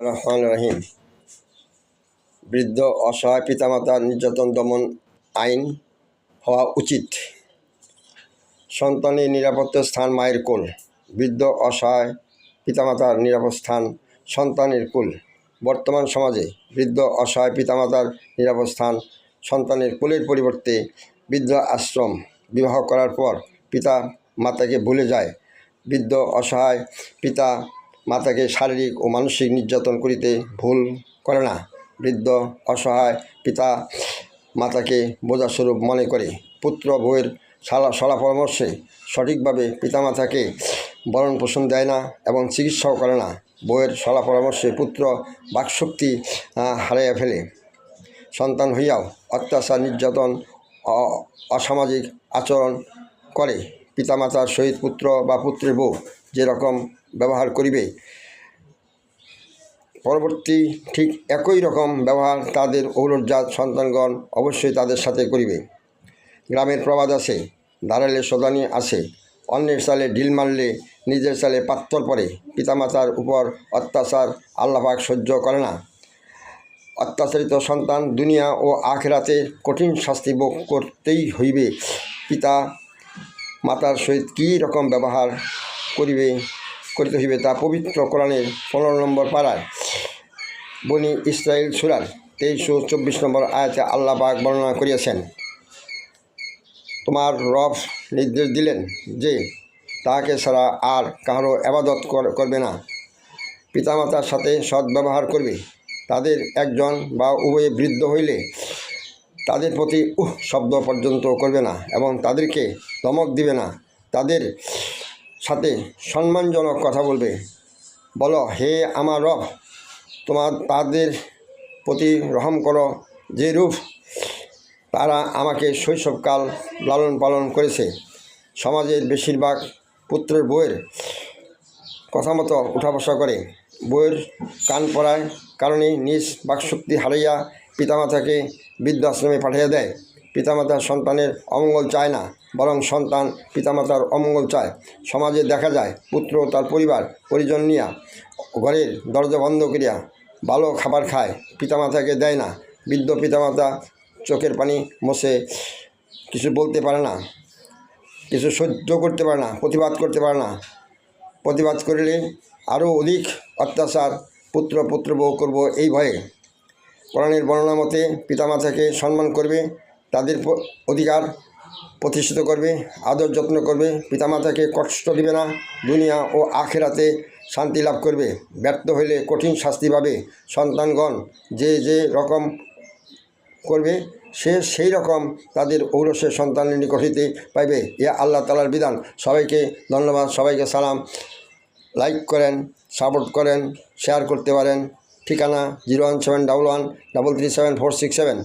রহমান রহিম। বৃদ্ধ, অসহায় পিতামাতার নির্যাতন দমন আইন হওয়া উচিত। সন্তানের নিরাপত্তা স্থান মায়ের কোল। বৃদ্ধ, অসহায় পিতামাতার নিরাপদ স্থান সন্তানের কোল। বর্তমান সমাজে বৃদ্ধ, অসহায় পিতামাতার নিরাপদ স্থান সন্তানের কোলের পরিবর্তে বৃদ্ধ আশ্রম বিবাহ করার পর পিতা মাতাকে ভুলে যায়। বৃদ্ধ, অসহায় পিতা মাতাকে শারীরিক ও মানসিক নির্যাতন করিতে ভুল করে না। বৃদ্ধ, অসহায় পিতা মাতাকে বোঝাস্বরূপ মনে করে। পুত্র বউয়ের সালা সলা পরামর্শে সঠিকভাবে পিতামাতাকে বরণ পোষণ দেয় না এবং চিকিৎসাও করে না। বউয়ের সলা পরামর্শে পুত্র বাকশক্তি হারাইয়া ফেলে। সন্তান হইয়াও অত্যাচার, নির্যাতন অসামাজিক আচরণ করে। পিতামাতার সহিত পুত্র বা পুত্রের বউ যেরকম ব্যবহার করিবে। পরবর্তী ঠিক একই রকম ব্যবহার তাদের ঔরজাত সন্তানগণ অবশ্যই তাদের সাথে করিবে। গ্রামের প্রবাদ আছে দাঁড়ালে সদানি আছে, অন্যের সালে ঢিল মারলে নিজের সালে পাত্তর পরে পিতামাতার উপর অত্যাচার আল্লাপাক সহ্য করে না। অত্যাচারিত সন্তান দুনিয়া ও আখেরাতে কঠিন শাস্তি ভোগ করতেই হইবে। পিতা মাতার সহিত কী রকম ব্যবহার করিবে, করিতে হইবে তা পবিত্র কোরআনের পনেরো নম্বর পাড়ায়। বনি ইসরায়েল সুরার তেইশশো চব্বিশ নম্বর আয়াতে আল্লাহ পাক বর্ণনা করিয়াছেন, তোমার রব নির্দেশ দিলেন যে তাহাকে ছাড়া আর কাহারও আবাদত করবে না। পিতামাতার সাথে সদ্ব্যবহার করবে। তাদের একজন বা উভয়ে বৃদ্ধ হইলে তাদের প্রতি উহ শব্দ পর্যন্ত করবে না এবং তাদেরকে ধমক দিবে না। তাদের সাথে সম্মানজনক কথা বলবে। বলো, হে আমার রব, তোমার তাদের প্রতি রহম করো। যে রূপ তারা আমাকে শৈশবকাল লালন পালন করেছে, সমাজের বেশিরভাগ পুত্রের বইয়ের কথা মতো উঠা বসা করে। বইয়ের কান পড়ায় কারণে নিজ বাকশক্তি হারাইয়া পিতামাতাকে বৃদ্ধাশ্রমে পাঠিয়ে দেয়। পিতামাতা সন্তানের অমঙ্গল চায় না, বরং সন্তান পিতামাতার অমঙ্গল চায়। সমাজে দেখা যায়, পুত্র তার পরিবার, পরিজন নিয়া ঘরের দরজা বন্ধ করিয়া ভালো খাবার খায়, পিতামাতাকে দেয় না। বৃদ্ধ পিতামাতা চোখের পানি মোছে কিছু বলতে পারে না, কিছু সহ্য করতে পারে না, প্রতিবাদ করতে পারে না। প্রতিবাদ করিলে আরও অধিক অত্যাচার পুত্র পুত্র বউ করব এই ভয়ে। কোরআনের বর্ণনা মতে পিতামাতাকে সম্মান করবে তাদের অধিকার প্রতিষ্ঠিত করবে, আদর যত্ন করবে, পিতামাতাকে কষ্ট দিবে না, দুনিয়া ও আখেরাতে শান্তি লাভ করবে। ব্যর্থ হইলে কঠিন শাস্তি পাবে। সন্তানগণ যে যে রকম করবে, সে সেই রকম তাদের ঔরসের সন্তানের নিকট হইতে পাইবে। ইয়া আল্লাহ তালার বিধান। সবাইকে ধন্যবাদ। সবাইকে সালাম। লাইক করেন, সাপোর্ট করেন, শেয়ার করতে পারেন। ঠিকানা zero one seven double one double three seven four six seven.